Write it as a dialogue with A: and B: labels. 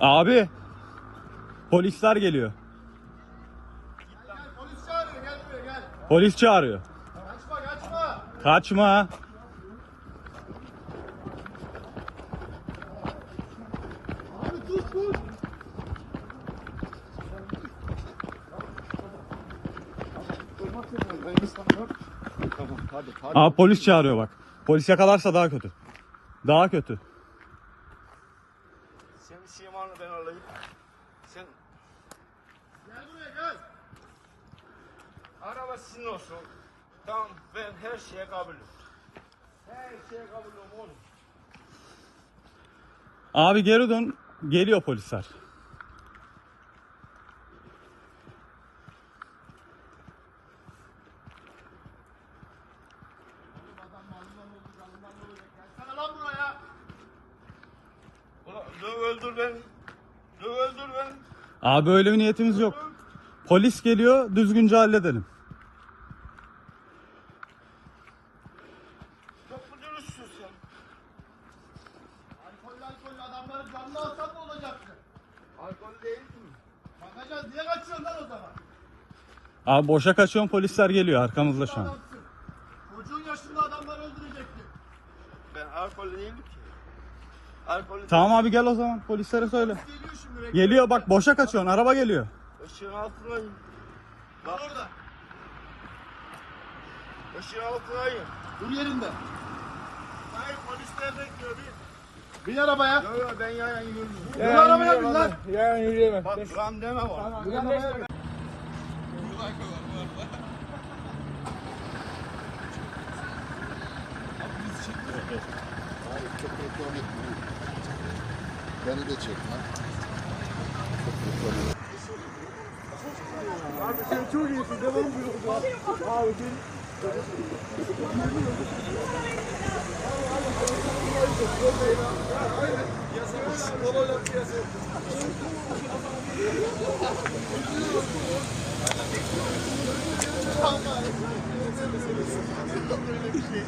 A: Abi. Polisler geliyor.
B: Polis çağırıyor gel buraya gel.
A: Polis çağırıyor.
B: Kaçma kaçma.
A: Kaçma.
B: Abi tut tut. Tamam hadi hadi.
A: Abi polis çağırıyor bak. Polis yakalarsa daha kötü. Daha kötü.
C: Alayım. Sen
B: Gel buraya gel.
C: araba sizin olsun. Tamam ben her şeye kabulüm. Her şeye kabulüm oğlum.
A: Abi geri dön. Geliyor polisler.
B: Gelsene lan buraya.
C: Ulan döv öldür beni.
A: Abi öyle bir niyetimiz yok. Polis geliyor. Düzgünce halledelim.
B: Kaçıyorsun?
A: Abi boşa kaçıyorum polisler geliyor arkamızda şu an.
B: Çocuğun yaşında adamlar öldürecekti.
C: Ben alkol değilim ki. Alkol
A: Tamam abi gel o zaman polislere söyle.
B: Geliyor şimdi. bekle.
A: Geliyor bak boşa kaçıyorsun araba geliyor.
C: Işığın altındayım.
B: Bak orada.
C: Işığın altındayım.
B: Dur yerinde.
C: Hayır polisler bekliyor bir.
B: Bin arabaya.
C: Yok yok ben yayan yürüyorum.
B: Bin arabaya bin lan.
C: Yayan yürüyemem. Bak ram deme var.
B: Bin arabaya bin.
D: Hayır çok reklam etme. Beni de çek lan. Çok reklam etme.
C: Abi sen çok iyisin. Devam buyurun. Abi sen
B: Böyle bir şey.